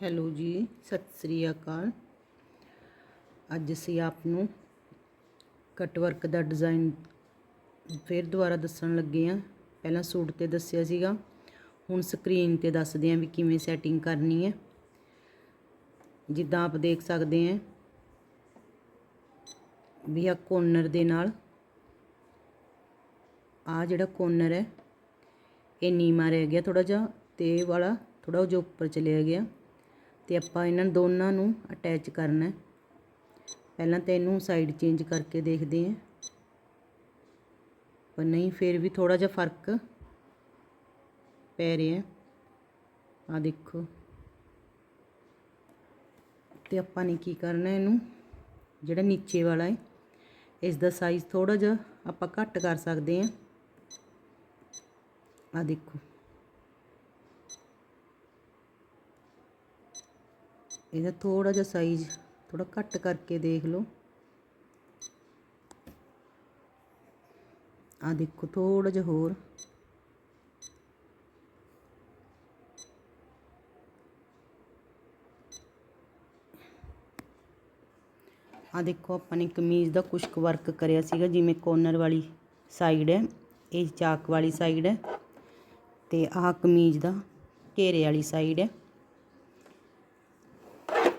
Hello ਜੀ, ਸਤਿ ਸ੍ਰੀ ਅਕਾਲ। ਅੱਜ ਅਸੀਂ ਆਪ ਨੂੰ ਕਟ ਵਰਕ ਦਾ ਡਿਜ਼ਾਈਨ ਫਿਰ ਦੁਬਾਰਾ ਦੱਸਣ ਲੱਗੇ ਹਾਂ। ਪਹਿਲਾਂ ਸੂਟ ਤੇ ਦੱਸਿਆ ਸੀਗਾ, ਹੁਣ ਸਕਰੀਨ ਤੇ ਦੱਸਦੇ ਹਾਂ ਵੀ ਕਿਵੇਂ ਸੈਟਿੰਗ ਕਰਨੀ ਹੈ। ਜਿੱਦਾਂ ਆਪ ਦੇਖ ਸਕਦੇ ਹੈ ਵੀ ਆ ਕੋਨਰ ਦੇ ਨਾਲ ਆ ਜਿਹੜਾ ਕੋਨਰ ਹੈ, ਇਹ ਨੀਮਾ ਰਹਿ ਗਿਆ ਥੋੜਾ ਜਿਹਾ ਤੇ ਵਾਲਾ ਥੋੜਾ ਜਿਹਾ ਉੱਪਰ ਚਲਿਆ ਗਿਆ। ਤੇ ਆਪਾਂ ਇਹਨਾਂ ਦੋਨਾਂ ਨੂੰ ਅਟੈਚ ਕਰਨਾ ਪਹਿਲਾਂ ਤਾਂ ਇਹਨੂੰ ਸਾਈਡ ਚੇਂਜ ਕਰਕੇ ਦੇਖਦੇ ਹਾਂ। ਪਰ ਨਹੀਂ, ਫਿਰ ਵੀ ਥੋੜਾ ਜਿਹਾ ਫ਼ਰਕ ਪੈ ਰਿਹਾ ਆ ਦੇਖੋ। ਤੇ ਆਪਾਂ ਨੇ ਕੀ ਕਰਨਾ ਇਹਨੂੰ? ਜਿਹੜਾ ਨੀਚੇ ਵਾਲਾ ਹੈ, ਇਸ ਦਾ ਸਾਈਜ਼ ਥੋੜਾ ਜਿਹਾ ਆਪਾਂ ਘੱਟ ਕਰ ਸਕਦੇ ਹਾਂ। ਆ ਦੇਖੋ। ਇਹਦਾ ਥੋੜਾ ਜਿਹਾ ਸਾਈਜ਼ ਥੋੜਾ ਘੱਟ ਕਰਕੇ ਦੇਖ ਲਓ। ਆ ਦੇਖੋ ਥੋੜਾ ਜਿਹਾ ਹੋਰ। ਆ ਦੇਖੋ ਆਪਾਂ ਨੇ ਕਮੀਜ਼ ਦਾ ਕੁਛ ਕੁ ਵਰਕ ਕਰਿਆ ਸੀਗਾ, ਜਿਵੇਂ ਕੋਰਨਰ ਵਾਲੀ ਸਾਈਡ ਹੈ, ਇਹ ਚਾਕ ਵਾਲੀ ਸਾਈਡ ਹੈ ਤੇ ਆਹ ਕਮੀਜ਼ ਦਾ ਘੇਰੇ ਵਾਲੀ ਸਾਈਡ ਹੈ।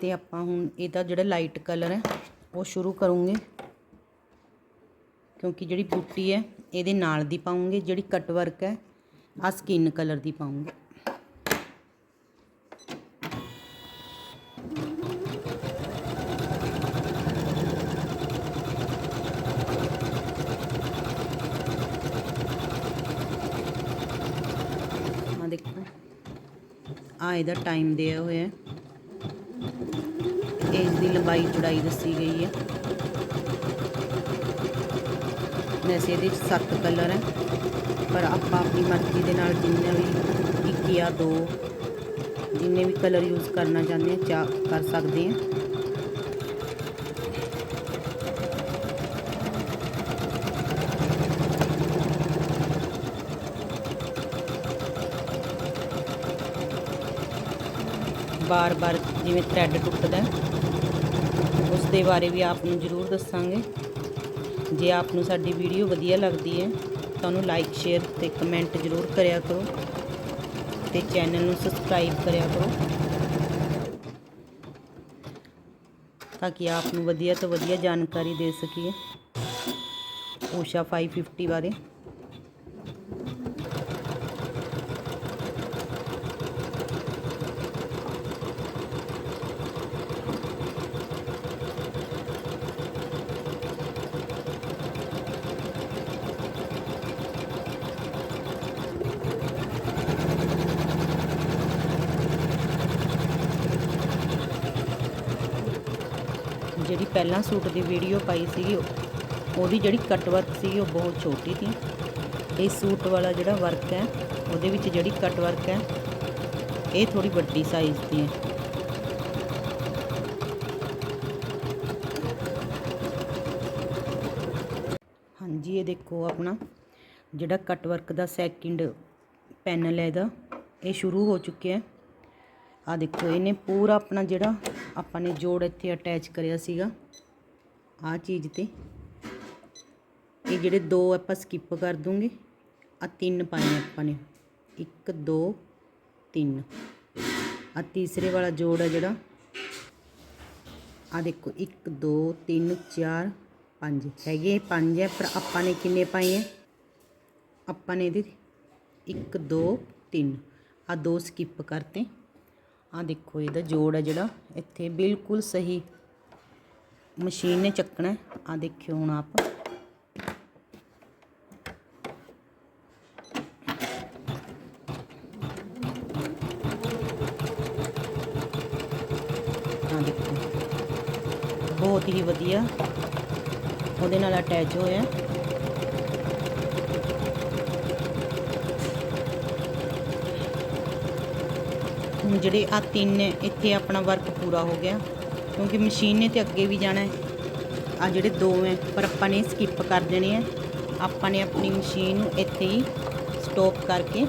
ਤੇ ਆਪਾਂ ਹੁਣ ਇਹਦਾ ਜਿਹੜਾ ਲਾਈਟ ਕਲਰ ਹੈ, ਉਹ ਸ਼ੁਰੂ ਕਰੂੰਗੇ। ਕਿਉਂਕਿ ਜਿਹੜੀ ਬੂਟੀ ਹੈ, ਇਹਦੇ ਨਾਲ ਦੀ ਪਾਉਂਗੇ, ਜਿਹੜੀ ਕਟ ਵਰਕ ਹੈ ਆ ਸਕਿਨ ਕਲਰ ਦੀ ਪਾਉਂਗੇ। ਆ ਦੇਖੋ ਆ ਇਹਦਾ ਟਾਈਮ ਦਿਆ ਹੋਇਆ ਹੈ। ਇਸ ਦੀ ਲੰਬਾਈ ਚੌੜਾਈ ਦੱਸੀ ਗਈ ਹੈ। ਵੈਸੇ ਇਹਦੇ 'ਚ 7 ਕਲਰ ਹੈ, ਪਰ ਆਪਾਂ ਆਪਣੀ ਮਰਜ਼ੀ ਦੇ ਨਾਲ ਜਿੰਨੇ ਵੀ ਇੱਕ ਜਾਂ ਦੋ ਜਿੰਨੇ ਵੀ ਕਲਰ ਯੂਜ਼ ਕਰਨਾ ਚਾਹੁੰਦੇ ਆ ਚਾ ਕਰ ਸਕਦੇ ਆ ਬਾਰ-ਬਾਰ ਜਿਵੇਂ ਥ੍ਰੈਡ ਟੁੱਟਦਾ ਉਸ ਦੇ ਬਾਰੇ ਵੀ ਆਪ ਨੂੰ ਜ਼ਰੂਰ ਦੱਸਾਂਗੇ। ਜੇ ਆਪ ਨੂੰ ਸਾਡੀ ਵੀਡੀਓ ਵਧੀਆ ਲੱਗਦੀ ਹੈ ਤਾਂ ਉਹਨੂੰ ਲਾਈਕ ਸ਼ੇਅਰ ਤੇ ਕਮੈਂਟ ਜ਼ਰੂਰ ਕਰਿਆ ਕਰੋ ਤੇ ਚੈਨਲ ਨੂੰ ਸਬਸਕ੍ਰਾਈਬ ਕਰਿਆ ਕਰੋ ਤਾਂ ਕਿ ਆਪ ਨੂੰ ਵਧੀਆ ਤੋਂ ਵਧੀਆ ਜਾਣਕਾਰੀ ਦੇ ਸਕੀਏ। ਊਸ਼ਾ 550 ਬਾਰੇ। ਜਿਹੜੀ ਪਹਿਲਾਂ ਸੂਟ ਦੀ ਵੀਡੀਓ ਪਾਈ ਸੀਗੀ, ਉਹਦੀ ਜਿਹੜੀ ਕੱਟ ਵਰਕ ਸੀ ਉਹ ਬਹੁਤ ਛੋਟੀ ਸੀ। ਇਸ ਸੂਟ ਵਾਲਾ ਜਿਹੜਾ ਵਰਕ ਹੈ, ਉਹਦੇ ਵਿੱਚ ਜਿਹੜੀ ਕੱਟ ਵਰਕ ਹੈ, ਇਹ ਥੋੜੀ ਵੱਡੀ ਸਾਈਜ਼ ਦੀ ਹੈ। ਹਾਂਜੀ, ਇਹ ਦੇਖੋ ਆਪਣਾ ਜਿਹੜਾ ਕੱਟ ਵਰਕ ਦਾ ਸੈਕਿੰਡ ਪੈਨਲ ਹੈ ਇਹਦਾ, ਇਹ ਸ਼ੁਰੂ ਹੋ ਚੁੱਕਿਆ ਹੈ। ਆ ਦੇਖੋ, ਇਹਨੇ ਪੂਰਾ ਆਪਣਾ ਜਿਹੜਾ ਆਪਾਂ ਨੇ ਜੋੜ ਇੱਥੇ ਅਟੈਚ ਕਰਿਆ ਸੀਗਾ। ਆ ਚੀਜ਼ ਤੇ। ਇਹ ਜਿਹੜੇ ਦੋ ਆਪਾਂ ਸਕਿਪ ਕਰ ਦੂੰਗੇ ਆ ਤਿੰਨ ਪਾਏ ਆਪਾਂ ਨੇ। 1 2 3 ਆ ਤੀਸਰੇ ਵਾਲਾ ਜੋੜ ਹੈ ਜਿਹੜਾ। ਆ ਦੇਖੋ 1 2 3 4 5 ਹੈਗੇ ਪੰਜ ਹੈ ਪਰ ਆਪਾਂ ਨੇ ਕਿੰਨੇ ਪਾਏ ਹੈ ਆਪਾਂ ਨੇ ਇਹਦੇ 1 2 3 ਆ ਦੋ ਸਕਿਪ ਕਰਤੇ। ਆ ਦੇਖੋ, ਇਹਦਾ ਜੋੜ ਹੈ ਜਿਹੜਾ। ਇੱਥੇ ਬਿਲਕੁਲ ਸਹੀ ਮਸ਼ੀਨ ਨੇ ਚੱਕਣਾ ਆ ਦੇਖਿਓ ਹੁਣ ਆਪ। ਆ ਦੇਖੋ। ਬਹੁਤ ਹੀ ਵਧੀਆ। ਉਹਦੇ ਨਾਲ ਅਟੈਚ ਹੋਇਆ। ਹੁਣ ਜਿਹੜੇ ਆ ਤਿੰਨ ਇੱਥੇ ਆਪਣਾ ਵਰਕ ਪੂਰਾ ਹੋ ਗਿਆ। ਕਿਉਂਕਿ ਮਸ਼ੀਨ ਨੇ ਤੇ ਅੱਗੇ ਵੀ ਜਾਣਾ ਹੈ। ਆ ਜਿਹੜੇ ਦੋ ਐ ਪਰ ਆਪਾਂ ਨੇ ਸਕਿਪ ਕਰ ਦੇਣੇ ਆ ਆਪਾਂ ਨੇ ਆਪਣੀ ਮਸ਼ੀਨ ਨੂੰ ਇੱਥੇ ਹੀ ਸਟਾਪ ਕਰਕੇ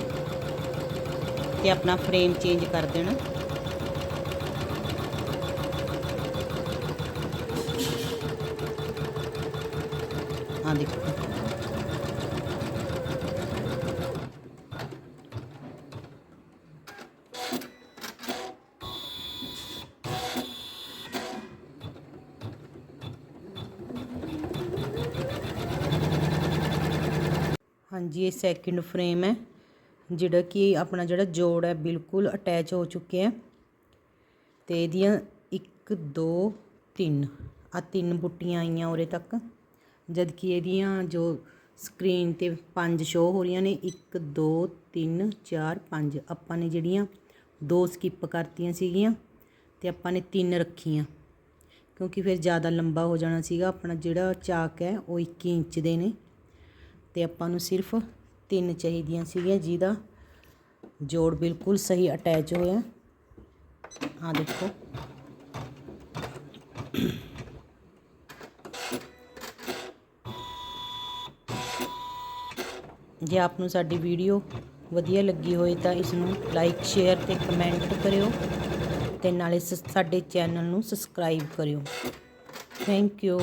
ਤੇ ਆਪਣਾ ਫਰੇਮ ਚੇਂਜ ਕਰ ਦੇਣਾ। ਆ ਦੇਖੋ। ਹਾਂਜੀ, ਇਹ ਸੈਕਿੰਡ ਫਰੇਮ ਹੈ, ਜਿਹੜਾ ਕਿ ਆਪਣਾ ਜਿਹੜਾ ਜੋੜ ਹੈ ਬਿਲਕੁਲ ਅਟੈਚ ਹੋ ਚੁੱਕਿਆ ਹੈ। ਤੇ ਇਹਦੀਆਂ 1 2 3 ਆ ਤਿੰਨ ਬੁੱਟੀਆਂ ਆਈਆਂ ਉਰੇ ਤੱਕ। ਜਦ ਕਿ ਇਹਦੀਆਂ ਜੋ ਸਕਰੀਨ ਤੇ ਪੰਜ ਸ਼ੋ ਹੋ ਰਹੀਆਂ ਨੇ 1 2 3 4 5 ਆਪਾਂ ਨੇ ਜਿਹੜੀਆਂ ਦੋ ਸਕਿਪ ਕਰਤੀਆਂ ਸੀਗੀਆਂ ਤੇ ਆਪਾਂ ਨੇ ਤਿੰਨ ਰੱਖੀਆਂ। ਕਿਉਂਕਿ ਫਿਰ ਜ਼ਿਆਦਾ ਲੰਬਾ ਹੋ ਜਾਣਾ ਸੀਗਾ, ਆਪਣਾ ਜਿਹੜਾ ਚਾਕ ਹੈ ਉਹ 21 ਇੰਚ ਦੇ ਨੇ। ਅਤੇ ਆਪਾਂ ਨੂੰ ਸਿਰਫ ਤਿੰਨ ਚਾਹੀਦੀਆਂ ਸੀਗੀਆਂ, ਜਿਹਦਾ ਜੋੜ ਬਿਲਕੁਲ ਸਹੀ ਅਟੈਚ ਹੋਇਆ। ਆ ਦੇਖੋ। ਜੇ ਆਪ ਨੂੰ ਸਾਡੀ ਵੀਡੀਓ ਵਧੀਆ ਲੱਗੀ ਹੋਏ ਤਾਂ ਇਸ ਨੂੰ ਲਾਈਕ ਸ਼ੇਅਰ ਤੇ ਕਮੈਂਟ ਕਰਿਓ ਤੇ ਨਾਲੇ ਸ- ਸਾਡੇ ਚੈਨਲ ਨੂੰ ਸਬਸਕ੍ਰਾਈਬ ਕਰਿਓ। Thank you